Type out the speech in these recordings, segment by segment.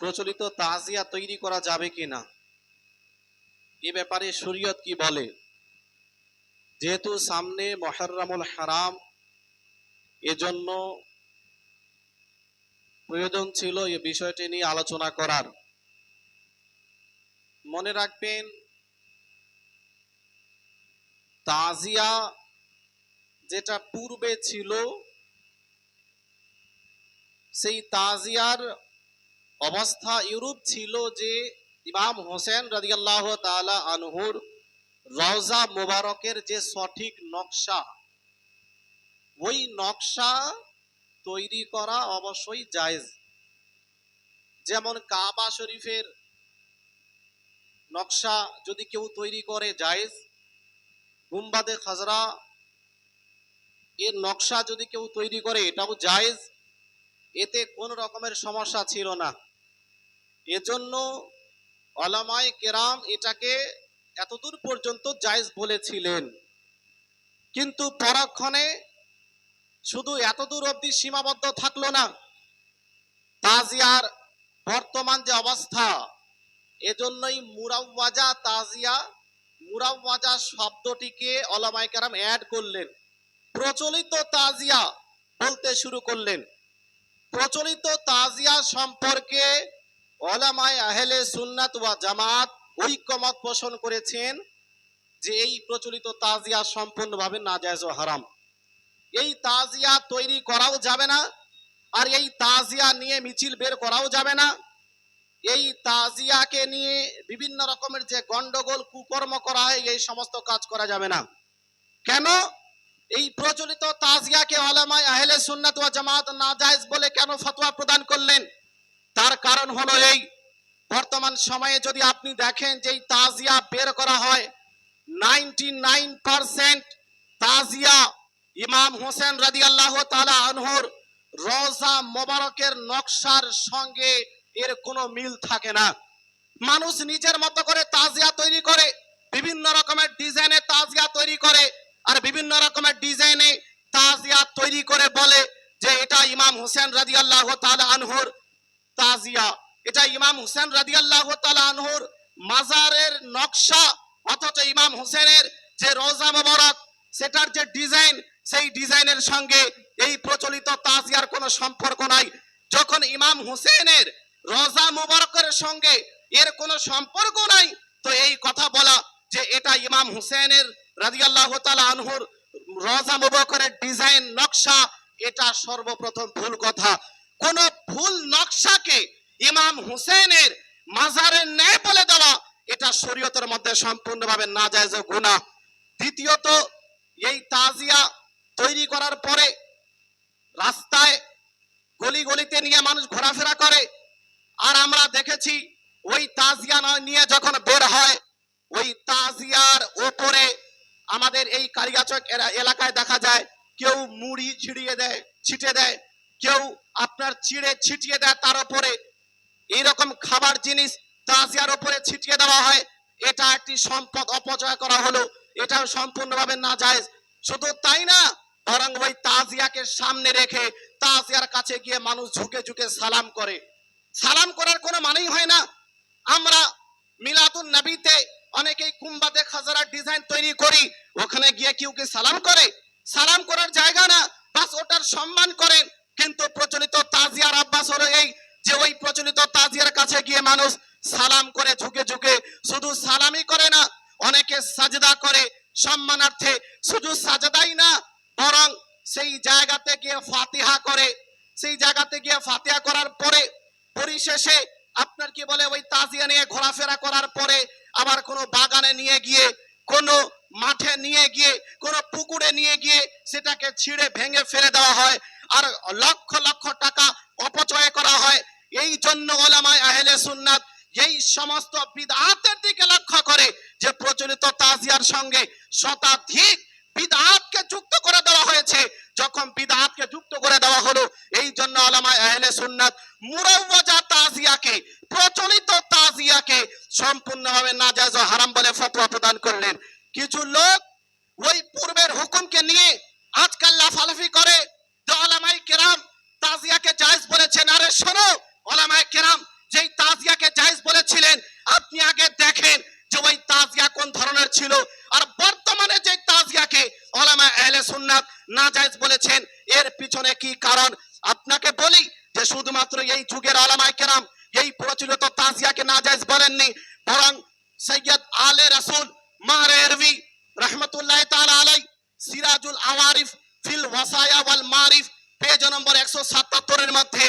প্রচলিত তাজিয়া তৈরি করা যাবে কিনা? এ ব্যাপারে শরীয়ত কি বলে? যেহেতু সামনে মহরমুল হারাম, এজন্য প্রয়োজন ছিল এ বিষয়টি নিয়ে আলোচনা করার। মনে রাখবেন, তাজিয়া যেটা পূর্বে ছিল, সেই তাজিয়ার অবস্থা ইউরোপ ছিল যে ইমাম হোসেন রাদিয়াল্লাহ তালা আনহুর রওজা মোবারকের যে সঠিক নকশা, ওই নকশা তৈরি করা অবশ্যই জায়েজ। যেমন কাবা শরীফের নকশা যদি কেউ তৈরি করে জায়েজ, গুম্বাদে খাজরা এর নকশা যদি কেউ তৈরি করে এটাও জায়েজ, এতে কোন রকমের সমস্যা ছিল না। এজন্য অলামায় কেরাম এটাকে এতদূর পর্যন্ত জায়েজ বলেছিলেন। কিন্তু পরক্ষণে শুধু এতদূর অবধি সীমাবদ্ধ থাকল না, তাজিয়ার বর্তমান যে অবস্থা, এজন্যই মুরাওয়াজা তাজিয়া, মুরাওয়াজা শব্দটিকে অলামায় কেরাম অ্যাড করলেন। প্রচলিত তাজিয়া বলতে শুরু করলেন। প্রচলিত তাজিয়া সম্পর্কে ওলামায় আহলে সুন্নাত ওয়া জামাত ঐক্যমত পোষণ করেছেন যে এই প্রচলিত তাজিয়া সম্পূর্ণভাবে নাজায়েজ ও হারাম। এই তাজিয়া তৈরি করাও যাবে না, আর এই তাজিয়া নিয়ে মিছিল বের করাও যাবে না। এই তাজিয়াকে নিয়ে বিভিন্ন রকমের যে গন্ডগোল, কুকর্ম করা হয়, এই সমস্ত কাজ করা যাবে না। কেন? এই প্রচলিত তাজিয়াকে ওলামায় আহলে সুন্নাত ওয়া জামাত নাজায়েজ বলে কেন ফতোয়া প্রদান করলেন? কারণ হলো এই বর্তমান সময়ে যদি আপনি দেখেন যে এই তাজিয়া বের করা হয় নাইনটি নাইন পার্সেন্ট তাজিয়া ইমাম হোসেন রাদি আল্লাহ তালা আনহর রোজা মোবারকের নকশার সঙ্গে এর কোনো মিল থাকে না। মানুষ নিজের মতো করে তাজিয়া তৈরি করে, বিভিন্ন রকমের ডিজাইনে তাজিয়া তৈরি করে আর বিভিন্ন রকমের ডিজাইনে তাজিয়া তৈরি করে বলে যে এটা ইমাম হোসেন রাদি আল্লাহ তালা আনহর তাজিয়া। এটা ইমাম হুসেন রাদিয়াল্লাহু তাআলা আনহুর মাজারের নকশা, অথচ ইমাম হোসেনের যে রোজা মোবারক, সেটার যে ডিজাইন, সেই ডিজাইনের সঙ্গে এই প্রচলিত তাজিয়ার কোনো সম্পর্ক নাই। যখন ইমাম হুসেনের রোজা মোবারকের সঙ্গে এর কোনো সম্পর্ক নাই, তো এই কথা বলা যে এটা ইমাম হুসেনের রাদিয়াল্লাহু তাআলা আনহুর রোজা মোবারকের ডিজাইন, নকশা, এটা সর্বপ্রথম ভুল কথা। কোন ভুল নকশাকে ইমাম হুসেনের মাজারের ন্যায় বলে দেওয়া, এটা শরীয়তের মধ্যে সম্পূর্ণভাবে না যায় গুণা দ্বিতীয়ত, এই তাজিয়া তৈরি করার পরে রাস্তায় গলি গলিতে নিয়ে মানুষ ঘোরাফেরা করে। আর আমরা দেখেছি, ওই তাজিয়া নয় যখন বের হয়, ওই তাজিয়ার ওপরে আমাদের এই এরা- এলাকায় দেখা যায়, কেউ মুড়ি ছিড়িয়ে দেয়, ছিটে দেয়। কেউ আপনার চিড়ে ছিটিয়ে দেয়, তার উপরে এইরকম খাবার জিনিস তাজিয়ার উপরে ছিটিয়ে দেওয়া হয়, এটা একটি সম্পদ অপচয় করা হলো, এটাও সম্পূর্ণভাবে না যায় শুধু তাই না, বরং ওই তাজিয়াকে সামনে রেখে তাজিয়ার কাছে গিয়ে মানুষ ঝুঁকে ঝুঁকে সালাম করে। সালাম করার কোনো মানেই হয় না। আমরা মিলাদুন নবীতে অনেকেই কুম্বাতে খাজারার ডিজাইন তৈরি করি, ওখানে গিয়ে কেউ কি সালাম করে? সালাম করার জায়গা না, বাস ওটার সম্মান করেন। আব্বাস হলো এই যে ওই প্রচলিত তাজিয়ার কাছে গিয়ে মানুষ সালাম করে ঝুঁকে ঝুঁকে শুধু সালামই করে না, অনেকে সাজদা করে সম্মানার্থে শুধু সাজদাই না, বরং সেই জায়গাতে গিয়ে ফাতিহা করে, সেই জায়গাতে গিয়ে ফাতিহা করার পরে পরিশেষে আপনার কি বলে ওই তাজিয়া নিয়ে ঘোরাফেরা করার পরে আবার কোনো বাগানে নিয়ে গিয়ে, কোনো মাঠে নিয়ে গিয়ে, কোনো পুকুরে নিয়ে গিয়ে সেটাকে ছিঁড়ে ভেঙে ফেলে দেওয়া হয়। আর লক্ষ লক্ষ টাকা অপচয় করা হয়। এই জন্য ওলামায় আহলে সুন্নাত এই সমস্ত বিদআতের দিকে লক্ষ্য করে যে প্রচলিত তাজিয়ার সঙ্গে শতাধিক বিদআতকে যুক্ত করে দেওয়া হয়েছে। যখন বিদআতকে যুক্ত করে দেওয়া হলো, এই জন্য ওলামায় আহলে সুন্নাত মুরাওয়াজা তাজিয়াকে, প্রচলিত তাজিয়াকে সম্পূর্ণভাবে নাজায়েজ ও হারাম বলে ফতোয়া প্রদান করলেন। কিছু লোক ওই পূর্বের হুকুমকে নিয়ে আজকাল লাফালাফি করে। আপনাকে বলি যে শুধুমাত্র এই যুগের ওলামাই কেরাম এই প্রচলিত তাজিয়াকে না জায়েজ বলেননি, বরং সৈয়দ আলে রাসূল মাহরে রহমতুল্লাহ তাআলা আলাই সিরাজুল আওয়ারিফ ফিল ওয়াসায়া ওয়াল মারিফ, পেজ নম্বর একশো সাতাত্তরের মধ্যে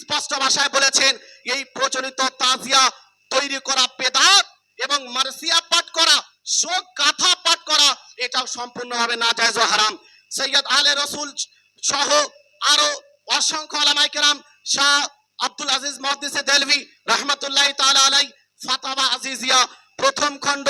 স্পষ্ট ভাষায় বলেছেন, এই প্রচলিত তাজিয়া তৈরি করা বেদাত এবং মারসিয়া পাঠ করা, শোক গাথা পাঠ করা, এটাও সম্পূর্ণভাবে নাজায়েজ ও হারাম। সৈয়দ আলে রসুল সহ আরও অসংখ্য আলামাই কেরাম, শাহ আব্দুল আজিজ মহদিসে দেলভি রহমতুল্লাহ তাআলা আলাই ফাতাওয়া আজিজিয়া প্রথম খণ্ড,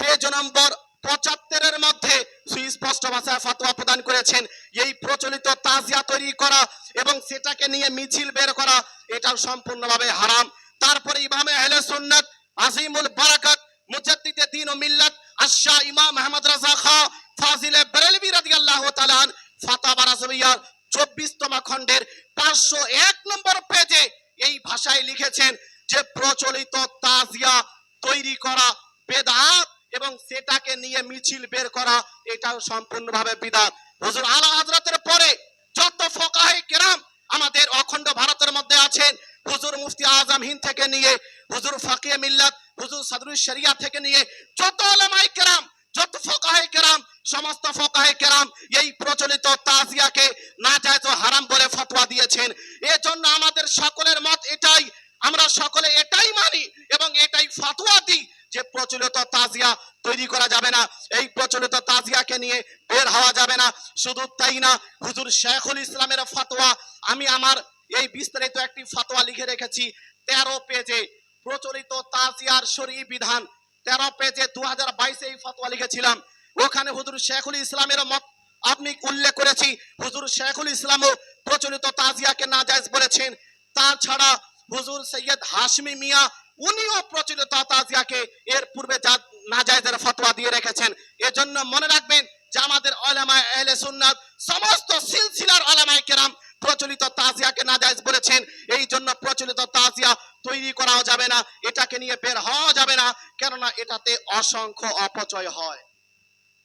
পেজ নম্বর পঁচাত্তরের মধ্যে সুস্পষ্ট ভাষায় ফতোয়া প্রদান করেছেন। এই প্রচলিত তাজিয়া তৈরি করা এবং সেটাকে নিয়ে মিছিল বের করা, এটাও সম্পূর্ণভাবে হারাম। তারপরে ইমামে আহলে সুন্নাত আজিমুল বারাকাত, মুজাদ্দিদে দ্বীন ও মিল্লাত, আশা ইমাম আহমদ রাজা খা, ফাজিলে বেরেলভি রাদিয়াল্লাহু তাআলা আন ফাতাওয়া রাজবিয়ার 24তম খণ্ডের 501 নম্বর পেজে এই ভাষায় লিখেছেন যে প্রচলিত তাজিয়া তৈরি করা বেদাত এবং সেটাকে নিয়ে মিছিল বের করা, এটাও সম্পূর্ণভাবে বিদাত হুজুর আলা হযরতের পরে যত ফকাহে কেরাম আমাদের অখণ্ড ভারতের মধ্যে আছেন, হুজুর মুফতি আজম হিন্দ থেকে নিয়ে, হুজুর ফাকিয়ে মিল্লাত, হুজুর সাদরুল শরিয়া থেকে নিয়ে, যত ওলামায়ে কেরাম, যত ফকাহে কেরাম, সমস্ত ফকাহে কেরাম এই প্রচলিত তাজিয়াকে নাজায়েজ ও হারাম বলে ফতোয়া দিয়েছেন। এজন্য আমাদের সকলের মত এটাই, আমরা সকলে এটাই মানি এবং এটাই ফতোয়া দিই যে প্রচলিত তাজিয়া তৈরি করা যাবে না। এই প্রচলিত তাজিয়াকে নিয়ে বের হওয়া যাবে না। শুধু তাই না, হুজুর শেখুল ইসলামের ফতোয়া, আমি আমার এই বিস্তারিত একটি ফতোয়া লিখে রেখেছি তেরো পেজে। প্রচলিত তাজিয়ার শরী বিধান, তেরো পেজে দু হাজার বাইশে এই ফতোয়া লিখেছিলাম। ওখানে হুজুর শেখুল ইসলামের মত আপনি উল্লেখ করেছি, হুজুর শেখুল ইসলামও প্রচলিত তাজিয়াকে নাজায়েজ বলেছেন। তাছাড়া হুজুর সৈয়দ হাশমি মিয়া উনিও প্রচলিত তাজিয়াকে এর পূর্বে যা নাজায়েজের ফতোয়া দিয়ে রেখেছেন। এজন্য মনে রাখবেন যে আমাদের ওলামায়ে আহলে সুন্নাত সমস্ত সিলসিলার ওলামায়ে কেরাম প্রচলিত তাজিয়াকে নাজায়েজ বলেছেন। এই জন্য প্রচলিত তাজিয়া তৈরি করাও যাবে না, এটাকে নিয়ে বের হওয়া যাবে না, কেননা এটাতে অসংখ্য অপচয় হয়।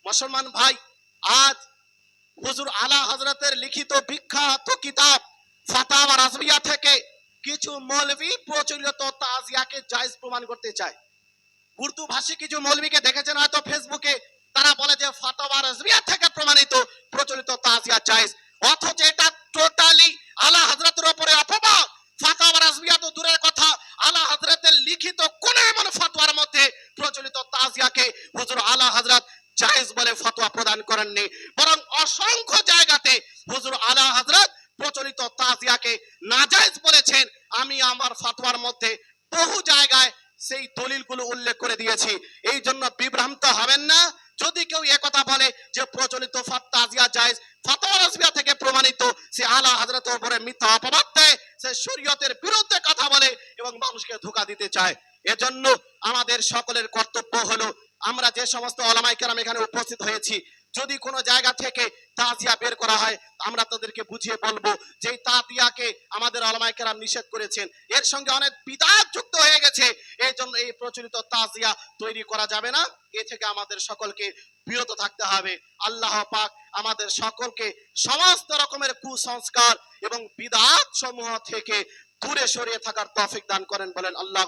মুসলমান ভাই, আজ হুজুর আলা হজরতের লিখিত বিখ্যাত কিতাব ফাতাওয়া রাজবিয়া থেকে কিছু মৌলভী প্রচলিত তাজিয়াকে জায়েজ প্রমাণ করতে চায়। উর্দু ভাষী কিছু মৌলভীকে দেখেছেন হয়তো ফেসবুকে। তারা বলে যে ফাতাওয়া রাজবিয়া থেকে প্রমাণিত প্রচলিত তাজিয়া জায়েজ। অথচ এটা টোটালি আলা হজরতের উপরে অপবাদ। ফাতাওয়া রাজবিয়া তো দূরের কথা। আলা হজরতের লিখিত কোন এমন ফতোয়ার মধ্যে প্রচলিত তাজিয়াকে হুজুর আলা হজরত জায়েজ বলে ফতোয়া প্রদান করেননি। বরং অসংখ্য জায়গাতে হুজুর আলা হজরত প্রচলিত তাজিয়াকে নাজায়েজ বলেছেন আমি আমার ফতোয়ার মধ্যে বহু জায়গায় সেই দলিলগুলো উল্লেখ করে দিয়েছি। এই জন্য বিভ্রান্ত হবেন না। যদি কেউ কথা বলে যে প্রচলিত ফাত- তাজিয়া জায়েজ, ফতোয়া রাজবিয়া থেকে প্রমাণিত, সে আলা হযরতের উপরে মিথ্যা অপবাদ দেয় সে শরীয়তের বিরুদ্ধে কথা বলে এবং মানুষকে ধোঁকা দিতে চায়। এজন্য আমাদের সকলের কর্তব্য হলো, আমরা যে সমস্ত ওলামাই কেরাম এখানে উপস্থিত হয়েছি যদি কোনো জায়গা থেকে তাজিয়া বের করা হয়, আমরা তাদেরকে বুঝিয়ে বলব যে তাজিয়াকে আমাদের ওলামাই কেরাম নিষেধ করেছেন। এর সঙ্গে অনেক বিদাত যুক্ত হয়ে গেছে। এই জন্য এই প্রচলিত তাজিয়া তৈরি করা যাবে না। এ থেকে আমাদের সকলকে বিরত থাকতে হবে। আল্লাহ পাক আমাদের সকলকে সমস্ত রকমের কুসংস্কার এবং বিদাত সমূহ থেকে দূরে সরিয়ে থাকার তফিক দান করেন বলেন আল্লাহ